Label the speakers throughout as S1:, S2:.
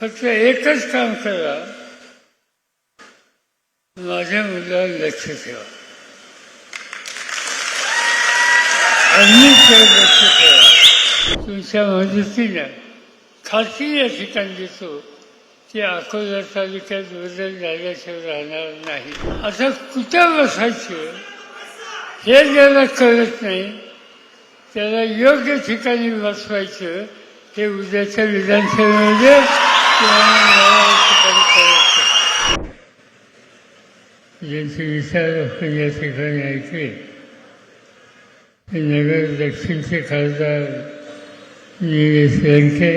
S1: फक्त एकच काम करा. माझ्या मुलावर लक्ष ठेवा. अन्नीकडे लक्ष ठेवा. तुमच्या मदतीनं खाती या ठिकाणी देतो की अकोला तालुक्यात बदल झाल्याशिवाय राहणार नाही. आता कुठं बसायचं? हे ज्याला कळत नाही त्याला योग्य ठिकाणी बसवायचं हे उद्याच्या विधानसभेमध्ये किंवा ज्यांचे विचार आपण या ठिकाणी ऐकले ते नगर दक्षिणचे खासदार निलेश लंके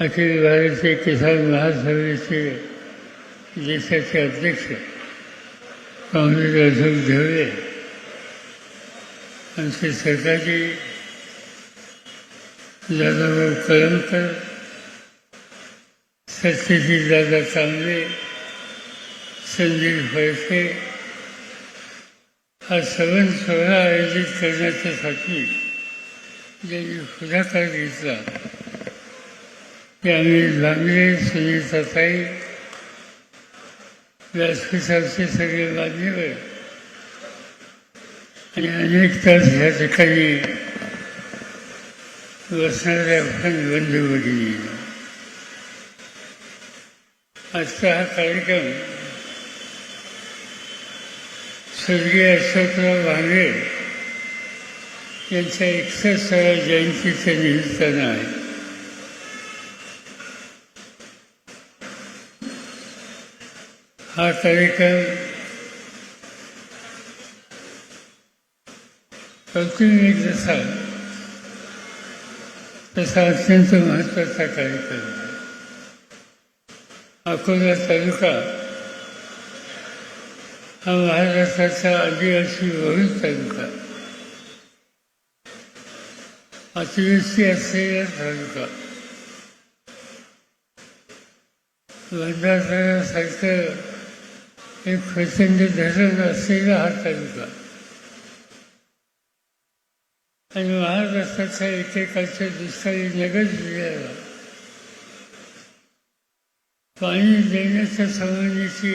S1: अखिल भारतीय किसान महासभेचे देशाचे अध्यक्ष काँग्रेस अशोक ढवळे आमचे सरकारचे दादाभाऊ कळमकर सत्यजित दादा चांगले संदीप फळके हा सगळं सोहळा आयोजित करण्याच्यासाठी ज्यांनी पुढाकार घेतला ते आम्ही लांबले सुनीता ताई व्यासपीठाचे सगळे मान्यवर आणि अनेक तास ह्या ठिकाणी बसणाऱ्या पण बंधू भगिनी आजचा हा कार्यक्रम स्वर्गीय अशोकराव भांगे यांच्या एकसष्टाव्या जयंतीच्या निमित्तानं आहे. हा कार्यक्रम कौटुंबिक जसा तसा अत्यंत महत्त्वाचा कार्यक्रम आहे. अकोला तालुका हा महाराष्ट्राचा आदिवासी बहुल तालुका अतिवृष्टी असलेला तालुका भंडारसारखं एक प्रचंड धरण असलेला हा तालुका आणि महाराष्ट्राच्या एकेकाच्या दुसऱ्या नगर जिल्ह्याला पाणी देण्याच्या संबंधीची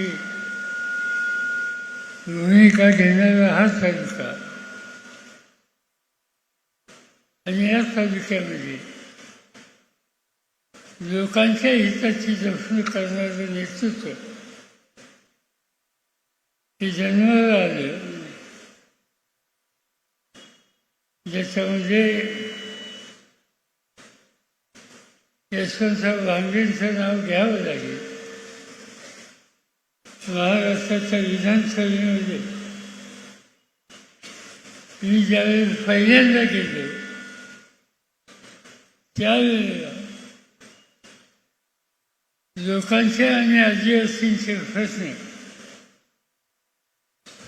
S1: भूमिका घेणारा हा तालुका आणि या तालुक्यामध्ये लोकांच्या हिताची जपणूक करणारं नेतृत्व हे जन्माला आलं. ज्याच्यामध्ये यशवंतराव गांधींचं नाव घ्यावं लागेल. महाराष्ट्राच्या विधानसभेमध्ये मी ज्यावेळी पहिल्यांदा गेलो त्यावेळेला लोकांचे आणि आदिवासींचे प्रश्न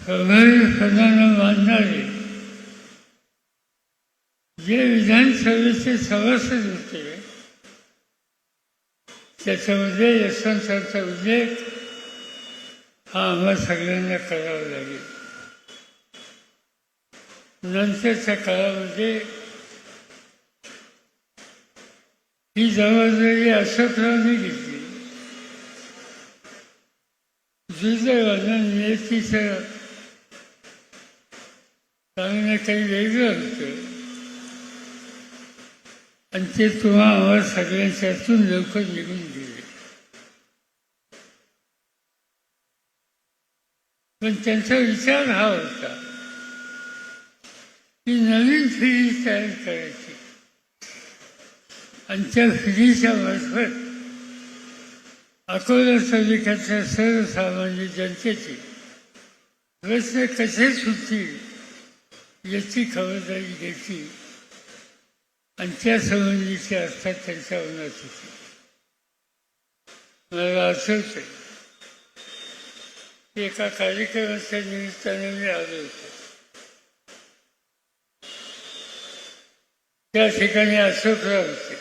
S1: प्रभावीपणानं मांडणारे जे विधानसभेचे सभासद होते त्याच्यामध्ये यशवंतरावचा उल्लेख हा आम्हा सगळ्यांना करावा लागेल. नंतरच्या काळामध्ये ही जबाबदारी अशोकरावने घेतली. दुर्दैवानं नियतीचं काही काही वेगळं होतं. आणि ते तुम्हा आम्हाला सगळ्यांच्यातून लवकर निघून गेले पण त्यांचा विचार हा होता की नवीन पिढी तयार करायची. आणि त्या पिढीच्या मार्फत अकोला तालुक्याच्या सर्वसामान्य जनतेचे प्रश्न कसे सुटतील याची खबरदारी घ्यायची. आणि त्यासंबंधीची अर्थात त्यांच्या मनात होती. मला आठवत एका कार्यक्रमाच्या निमित्ताने मी आलो होतो. त्या ठिकाणी अशोकराव होते.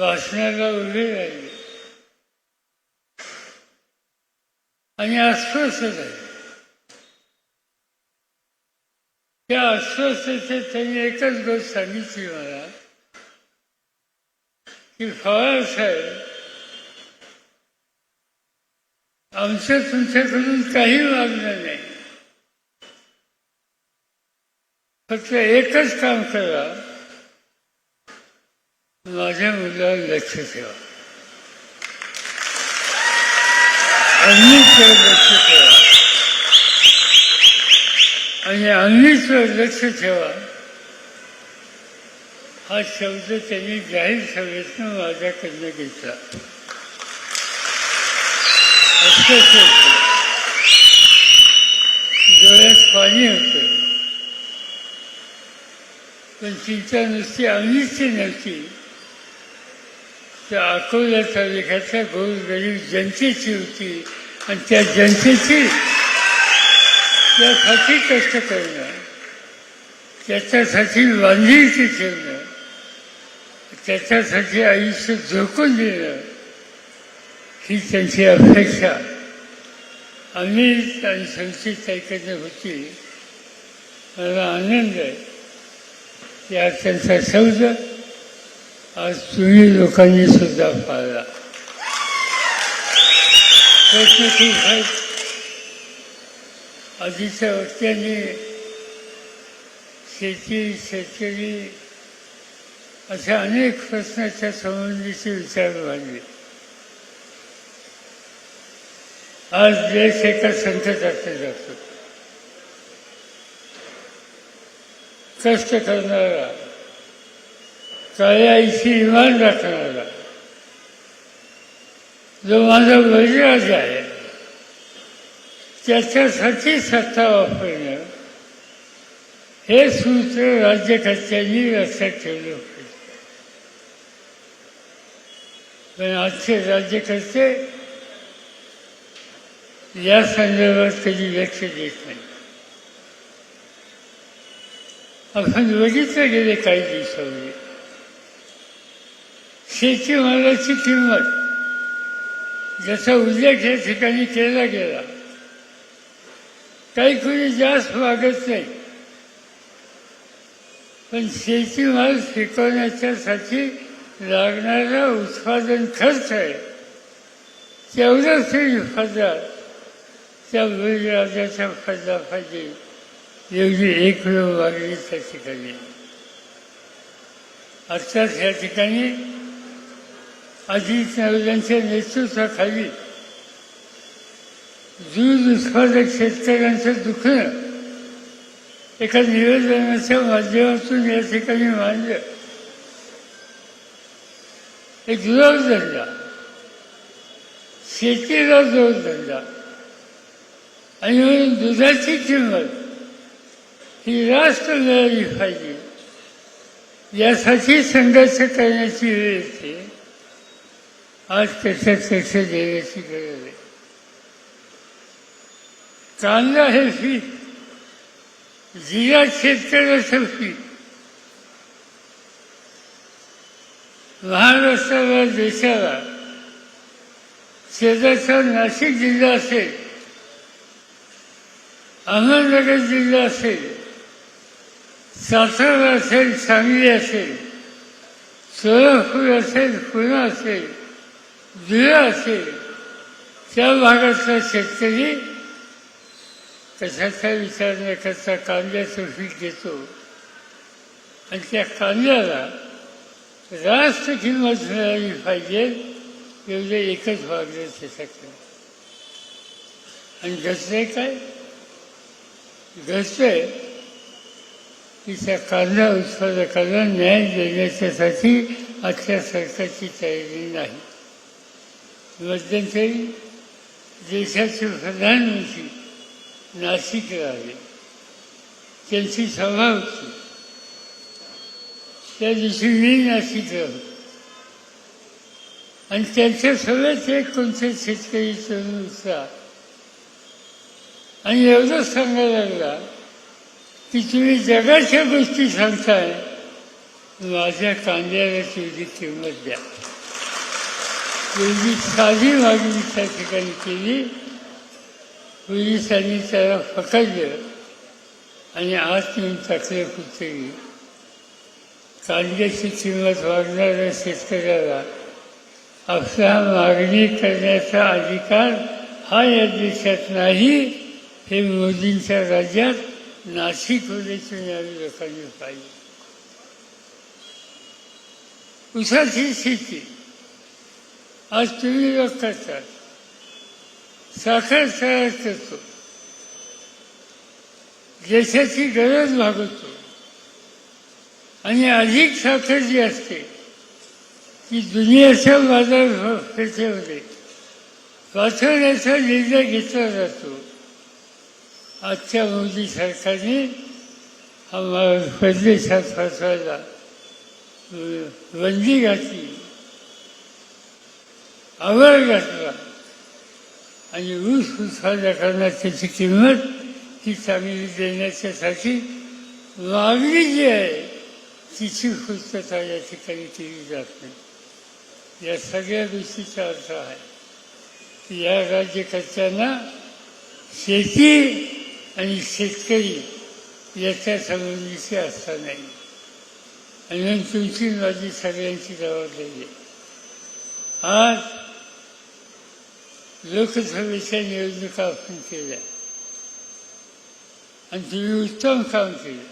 S1: वाचनाला उभे राहिले. आणि अस्वस्थ झाले. त्या अस्वस्थतेत त्यांनी एकच गोष्ट सांगितली मला की फळा साहेब आमच्या तुमच्याकडून काही मागणं नाही. फक्त एकच काम करा. माझ्या मुलावर लक्ष ठेवा. अग्नीचं लक्ष ठेवा. आणि अग्नीचं लक्ष ठेवा. हा शब्द त्यांनी जाहीर सभेतनं माझ्याकडनं घेतला. अक्षरशः होतं. डोळ्यात पाणी होतं. पण चिंता नुसती अग्नीची नव्हती. त्या अकोला तालुक्याच्या गोरगरीब जनतेची होती आणि त्या जनतेची त्यासाठी कष्ट करणं त्याच्यासाठी बांधिलकी ठेवणं त्याच्यासाठी आयुष्य झोकून देणं ही त्यांची अपेक्षा. आम्ही आणि संचित ऐकायची होती. मला आनंद आहे. या त्यांचा शब्द आज तुम्ही लोकांनी सुद्धा पाळला. प्रश्न खूप आहेत आधीच्या वक्त्यांनी शेती शेतकरी अशा अनेक प्रश्नाच्या संबंधीचे विचार मांडले. आज देश एका संकटात जातो कष्ट करणारा काळ्याईशी इमान राखणारा जो माझा वैराज आहे त्याच्यासाठी सत्ता वापरणं हे सूत्र राज्यकर्त्यांनी लक्षात ठेवलं पाहिजे पण आजचे राज्यकर्ते या संदर्भात कधी लक्ष देत नाही. आपण बघितलं गेले काही दिवसामध्ये शेतीमालाची किंमत ज्याचा उल्लेख या ठिकाणी केला गेला काही कोणी जास्त मागत नाही. पण शेतीमाल पिकवण्याच्यासाठी लागणारा उत्पादन खर्च आहे. तेवढंच तरी फजार त्या बळीराजाच्या फजाफाजी एवढी एक वेळ त्या ठिकाणी. अर्थात या ठिकाणी अजित नवल्यांच्या नेतृत्वाखाली दूध उत्पादक शेतकऱ्यांचं दुखणं एका निवेदनाच्या माध्यमातून या ठिकाणी मांडलं. एक जोडधंदा शेतीला जोडधंदा आणि म्हणून दुधाची किंमत ही राष्ट्र मिळाली पाहिजे. यासाठी संघर्ष करण्याची वेळ येते. आज त्याच्यात लक्ष देण्याची गरज आहे. कांदा हे पीक जिल्हा शेतकऱ्याचं पीक. महाराष्ट्राला देशाला शेजारचा नाशिक जिल्हा असेल अहमदनगर जिल्हा असेल सातारा असेल सांगली असेल सोलापूर असेल पुणे असेल धुळे असेल त्या भागातला शेतकरी कशाचा विचार न करता कांद्याचं पीक घेतो. आणि त्या कांद्याला रास्त किंमत मिळाली पाहिजे एवढं एकच मागणं त्याच्याकडे. आणि घडतंय काय? घडते की त्या कांदा उत्पादकाला न्याय देण्याच्यासाठी आजच्या सरकारची तयारी नाही। मध्यंतरी देशाचे प्रधानमंत्री नाशिकला आले त्यांची सभा होती त्या दिवशी मी नाशिकला होतो आणि त्यांच्या सगळ्यात एक कोणत्या शेतकरी तरुण होता आणि एवढंच सांगायला लागला की तुम्ही जगाच्या गोष्टी सांगताय माझ्या कांद्याला तेवढी किंमत द्या. एवढी साधी मागणी त्या ठिकाणी केली. पोलिसांनी त्याला फकडलं आणि आज तुम्ही टाकले कुठेही. कांद्याची किंमत वाढणाऱ्या शेतकऱ्याला आपला मागणी करण्याचा अधिकार हा या देशात नाही. हे मोदींच्या राज्यात नाशिक नाशिकमध्ये न्यावी लोकांनी पाहिजे उसाची शेती आज तुम्ही लोक करतात साखर तयार करतो देशाची गरज भागवतो आणि अधिक साखर जी असते ती दुनियाच्या बाजारपेठेमध्ये वाचवण्याचा निर्णय घेतला जातो आजच्या मोदी सरकारने आम्हाला परदेशात फसवायला बंदी घातली. आवर घातला. आणि ऊस उत्पादकांना त्याची किंमत ही चांगली देण्याच्यासाठी मागणी जी आहे तिची पूर्तता या ठिकाणी केली जात नाही. या सगळ्या गोष्टीचा अर्थ आहे की या राज्यकर्त्यांना शेती आणि शेतकरी याच्या संबंधीची असता नाही. आणि तुमची माझी सगळ्यांची जबाबदारी आहे. आज लोकसभेच्या निवडणुका आपण केल्या. आणि तुम्ही उत्तम काम केलं.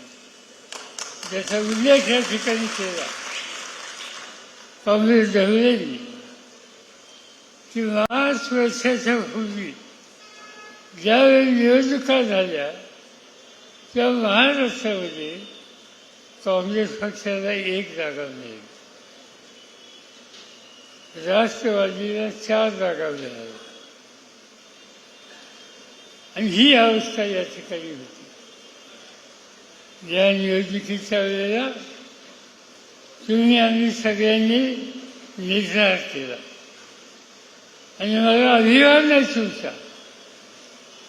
S1: ज्याचा उल्लेख या ठिकाणी केला. काँग्रेस ढवळेनी की पाच वर्षाच्या पूर्वी ज्यावेळी निवडणुका झाल्या त्या महाराष्ट्रामध्ये काँग्रेस पक्षाला एक जागा मिळेल. राष्ट्रवादीला चार जागा मिळाल्या. आणि ही अवस्था या ठिकाणी होती. या निवडणुकीच्या वेळेला तुम्ही आम्ही सगळ्यांनी निर्धार केला. आणि मला अभिमान आहे तुमचा.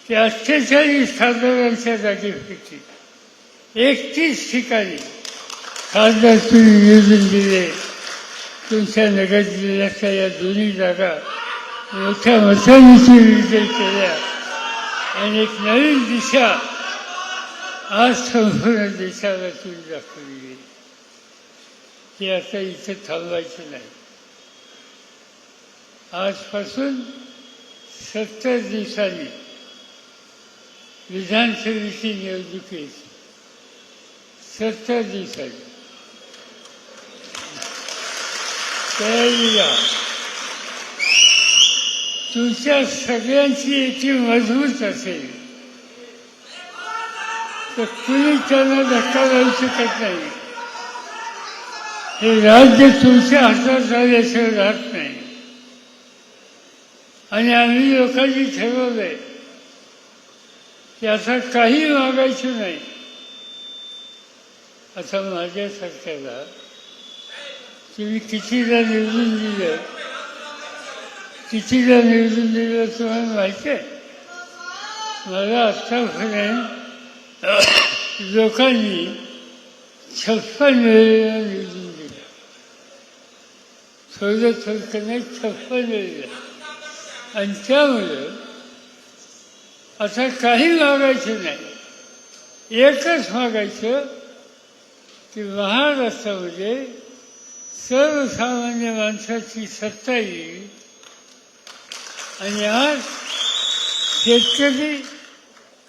S1: ते अठ्ठेचाळीस खासदारांच्या जागेपैकी एकतीस ठिकाणी खासदार तुम्ही निवडून दिले. तुमच्या नगर जिल्ह्याच्या या दोन्ही जागा मोठ्या मतांनी विजय केल्या. आणि एक नवीन दिशा आज संपूर्ण देशाला तुम्ही दाखवली गेली की आता इथे थांबवायचे नाही. आजपासून सत्तर दिवसांनी विधानसभेची निवडणुकीत सत्तर दिवसाची तुमच्या सगळ्यांची याची मजबूत असेल तर कुणी त्यांना धक्का लावू शकत नाही हे राज्य तुमच्या हातात झाल्याशिवाय राहत नाही आणि आम्ही लोकांनी ठरवलंय की आता काही मागायचं नाही. आता माझ्या तुम्ही कितीदा निवडून दिलं कितीदा निवडून दिलं तुम्हाला माहिती आहे? मला आत्तापर्यंत लोकांनी छप्पन वेळेला निवडून दिलं. थोडं थोडकं नाही छप्पन वेळेला. आणि त्यामुळं आता काही मागायचं नाही. एकच मागायचं की महाराष्ट्रामध्ये सर्वसामान्य माणसाची सत्ता येईल. आणि आज शेतकरी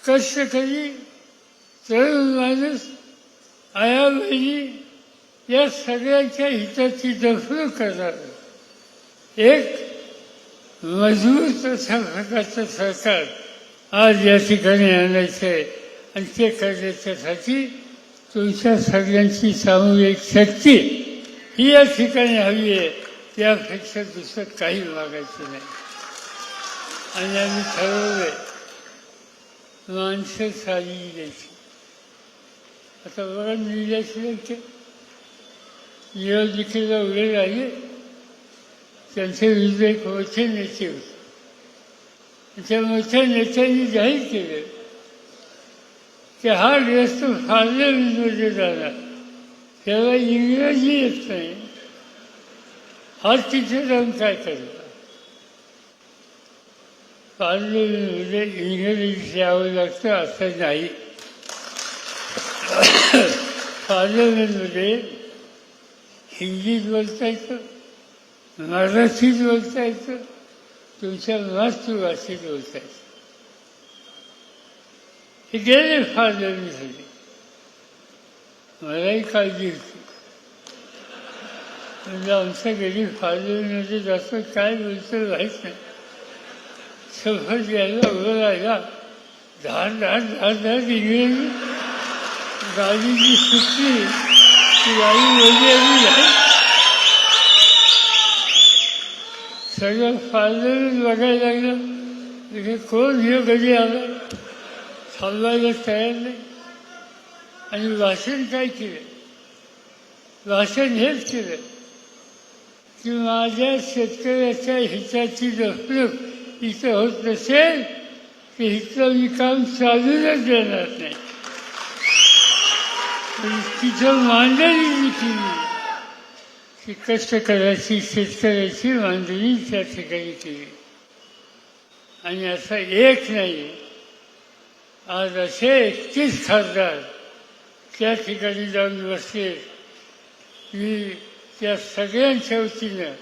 S1: कष्टकरी तरुण माणूस आया या सगळ्यांच्या हिताची जपणूक करणार. एक मजबूत असा प्रकारचं सरकार आज या ठिकाणी आणायचं आहे आणि ते करण्याच्यासाठी तुमच्या सगळ्यांची सामूहिक शक्ती ही या ठिकाणी हवी आहे. त्यापेक्षा दुसरं काही मागायचं नाही. आणि आम्ही ठरवलंय माणसं साधी द्यायची आता बघा निवडायचे ते निवडणुकीला उभे राहिले. त्यांचे विरुद्ध एक वचन नेते होते? त्या नेत्यांनी जाहीर केलं. की हा ग्रस्त पार्लमेंटमध्ये झाला. त्याला इंग्रजी येत नाही. हा तिथे जाऊन काय करता करणार विनोदे इंग्रजी यावं लागतं असं नाही. पार्लमेंटमध्ये हिंदीत बोलता येतं मराठीत बोलता येतं. तुमच्या मातृभाषेत व्यवसाय येतं हे गेले पार्लमेंटमध्ये मलाही काळजी होती. म्हणजे आमच्या घरी पार्लमेंटमध्ये म्हणजे जास्त काय बोलतं माहीत नाही. सफर घ्यायला उभं राहिला. दहा दहा दहा दहा इंग्रजी. गाडीची सुटली ती गाडी बोलली आली नाही सगळं पार्लमेंट बघायला लागलं. म्हणजे कोण हे कधी आलं? थांबायला तयार नाही आणि वाचन काय केलं? वाचन हेच केलं. की माझ्या शेतकऱ्याच्या हिताची जपणूक इथं होत नसेल तर इथलं मी काम चालूनच देणार नाही. तिथं मांडणी मी केली. की कष्टकऱ्याची शेतकऱ्याची मांडणी त्या ठिकाणी केली आणि असं एक नाही आज असे एकतीस खासदार त्या ठिकाणी जाऊन बसले मी त्या सगळ्यांच्या वतीनं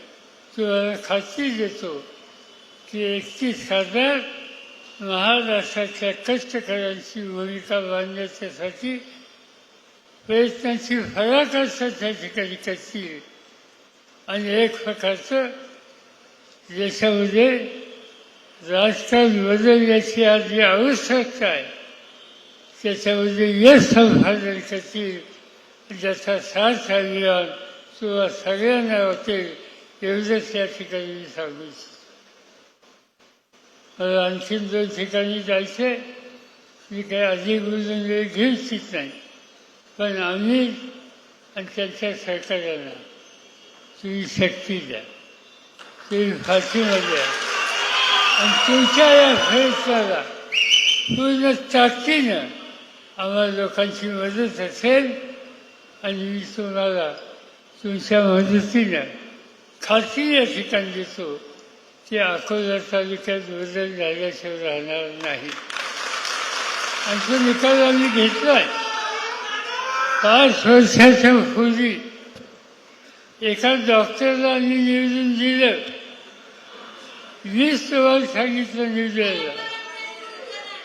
S1: तुम्हाला खात्री देतो की एकतीस खासदार महाराष्ट्राच्या कष्टकऱ्यांची भूमिका बांधण्याच्यासाठी प्रयत्नांची फराकाष्ठा त्या ठिकाणी करतील आणि एक प्रकारचं देशामध्ये राजकारण बदलण्याची आज जी आवश्यकता आहे त्याच्यामध्ये यश संपादन करतील ज्याचा साथ अभियान किंवा सगळ्यांना होते एवढंच या ठिकाणी मी सांगू इच्छितो. मला आणखीन दोन ठिकाणी जायचे मी काही अधिक बोलून वेळ घेऊ इच्छित नाही. पण आम्ही आणि त्यांच्या सहकार्यांना तुम्ही शक्ती द्या. तुम्ही फाशीला द्या म्हणजे. आणि तुमच्या या प्रयत्नाला पूर्ण ताकदीनं आम्हाला लोकांची मदत असेल आणि मी तुम्हाला तुमच्या मदतीनं खात्री या ठिकाणी देतो की अकोला तालुक्यात बदल झाल्याशिवाय राहणार नाही. आणि तो निकाल आम्ही घेतलाय. पाच वर्षाच्या पूर्वी एका डॉक्टरला निवेदन दिलं वीस तुम्हाला सांगितलं निवेदनाला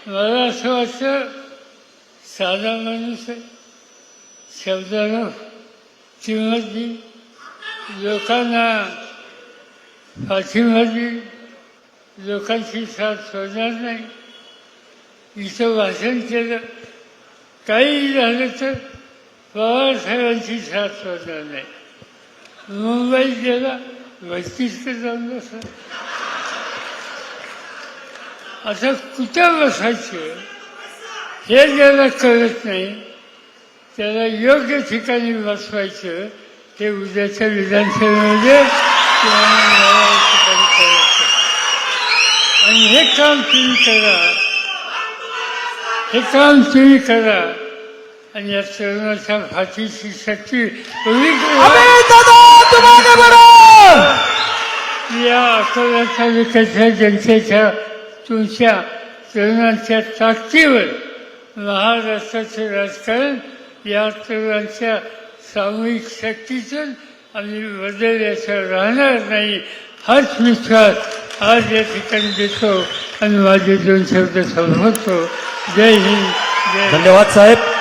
S1: मला असं वाटतं साधा माणूस आहे. शब्दाला किंमत दिली लोकांना पाठिंबा दिली लोकांची साथ सोडणार नाही. इथं भाषण केलं. काही झालं तर पवारसाहेबांची साथ सोडणार नाही. मुंबईत गेला वैशिष्ट जाऊन बसला. आता कुठं बसायचं? हे ज्याला कळत नाही त्याला योग्य ठिकाणी बसवायचं हे उद्याच्या विधानसभेमध्ये आणि हे काम तुम्ही करा. हे काम तुम्ही करा. आणि या तरुणाच्या फाशीची शक्ती उभी
S2: तुम्हाला बरोबर
S1: या अकोला तालुक्याच्या जनतेच्या तुमच्या तरुणांच्या ताकदीवर महाराष्ट्राचं राजकारण या तरुणांच्या सामूहिक शक्तीतून आम्ही बदलल्याचं राहणार नाही हाच विश्वास आज या ठिकाणी देतो आणि माझे दोन शब्द संपवतो. जय हिंद जय
S2: धन्यवाद साहेब.